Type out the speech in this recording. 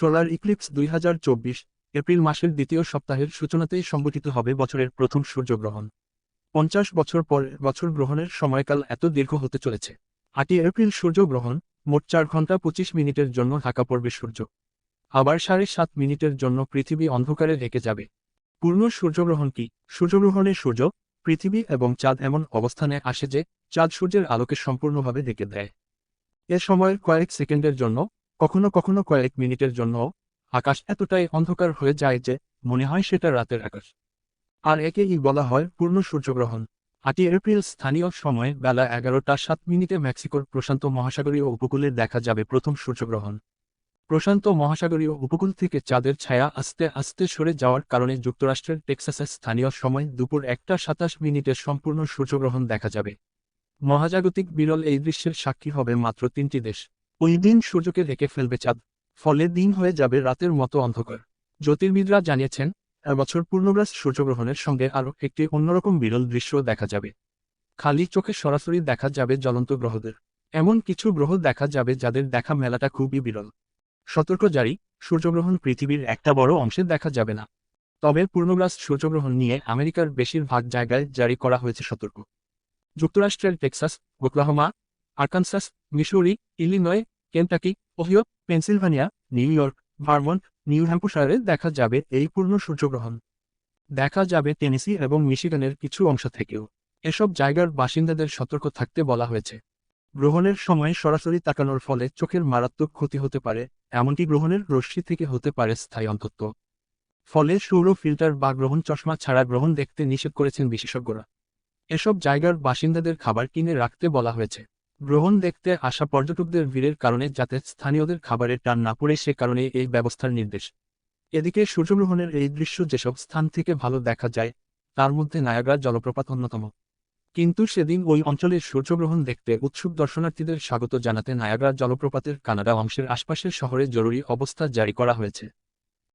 Solar eclipse দুই হাজার চব্বিশ, এপ্রিল মাসের দ্বিতীয় সপ্তাহের সূচনাতেই সংগঠিত হবে বছরের প্রথম সূর্যগ্রহণ। পঞ্চাশ বছর পর বছর গ্রহণের সময়কাল এত দীর্ঘ হতে চলেছে। আটই এপ্রিল সূর্যগ্রহণ, মোট চার ঘণ্টা পঁচিশ মিনিটের জন্য ঢাকা পড়বে সূর্য। আবার সাড়ে সাত মিনিটের জন্য পৃথিবী অন্ধকারে ঢেকে যাবে। পূর্ণ সূর্যগ্রহণ কি? সূর্যগ্রহণে সূর্য, পৃথিবী এবং চাঁদ এমন অবস্থানে আসে যে, চাঁদ সূর্যের আলোকে সম্পূর্ণভাবে ঢেকে দেয়। এ সময়ের কয়েক সেকেন্ডের জন্য কখনো কখনো কয়েক মিনিটের জন্য আকাশ এতটাই অন্ধকার হয়ে যায় যে মনে হয় সেটা রাতের আকাশ। আর একেই বলা হয় পূর্ণ সূর্যগ্রহণ। আটই এপ্রিল স্থানীয় সময় বেলা এগারোটা সাত মিনিটে মেক্সিকোর প্রশান্ত মহাসাগরীয় উপকূলে দেখা যাবে প্রথম সূর্যগ্রহণ। প্রশান্ত মহাসাগরীয় উপকূল থেকে চাঁদের ছায়া আস্তে আস্তে সরে যাওয়ার কারণে যুক্তরাষ্ট্রের টেক্সাসের স্থানীয় সময় দুপুর একটা সাতাশ মিনিটে সম্পূর্ণ সূর্যগ্রহণ দেখা যাবে। মহাজাগতিক বিরল এই দৃশ্যের সাক্ষী হবে মাত্র তিনটি দেশ। ওই দিন সূর্যকে ঢেকে ফেলবে চাঁদ। ফলে দিন হয়ে যাবে রাতের মতো অন্ধকার। জ্যোতির্বিদরা জানিয়েছেন এবছর পূর্ণগ্রাস সূর্যগ্রহণের সঙ্গে আরও একটি অন্যরকম বিরল দৃশ্য দেখা যাবে। খালি চোখে সরাসরি দেখা যাবে জ্বলন্ত গ্রহদের। এমন কিছু গ্রহ দেখা যাবে যাদের দেখা মেলাটা খুবই বিরল। সতর্ক জারি, সূর্যগ্রহণ পৃথিবীর একটা বড় অংশে দেখা যাবে না। তবে পূর্ণগ্রাস সূর্যগ্রহণ নিয়ে আমেরিকার বেশিরভাগ জায়গায় জারি করা হয়েছে সতর্ক। যুক্তরাষ্ট্রের Texas, Oklahoma, Arkansas Missouri, Illinois, Kentucky, Ohio, Pennsylvania, New York, Vermont, New হ্যাম্পশায়ারে দেখা যাবে এই পূর্ণ সূর্যগ্রহণ। দেখা যাবে টেনেসি এবং মিশিগানের কিছু অংশ থেকেও। এসব জায়গার বাসিন্দাদের সতর্ক থাকতে বলা হয়েছে। গ্রহণের সময় সরাসরি তাকানোর ফলে চোখের মারাত্মক ক্ষতি হতে পারে, এমনকি গ্রহণের রশ্মি থেকে হতে পারে স্থায়ী অন্তত্ব ফলে সৌর ফিল্টার বা গ্রহণ চশমা ছাড়া গ্রহণ দেখতে নিষেধ করেছেন বিশেষজ্ঞরা। এসব জায়গার বাসিন্দাদের খাবার কিনে রাখতে বলা হয়েছে। গ্রহণ দেখতে আসা পর্যটকদের ভিড়ের কারণে যাতে স্থানীয়দের খাবারের টান না পড়ে সে কারণে এই ব্যবস্থার নির্দেশ। এদিকে সূর্যগ্রহণের এই দৃশ্য যেসব স্থান থেকে ভালো দেখা যায়, তার মধ্যে নায়াগ্রা জলপ্রপাত অন্যতম। কিন্তু সেদিন ওই অঞ্চলের সূর্যগ্রহণ দেখতে উৎসুক দর্শনার্থীদের স্বাগত জানাতে নায়াগ্রা জলপ্রপাতের কানাডা অংশের আশপাশের শহরে জরুরি অবস্থা জারি করা হয়েছে।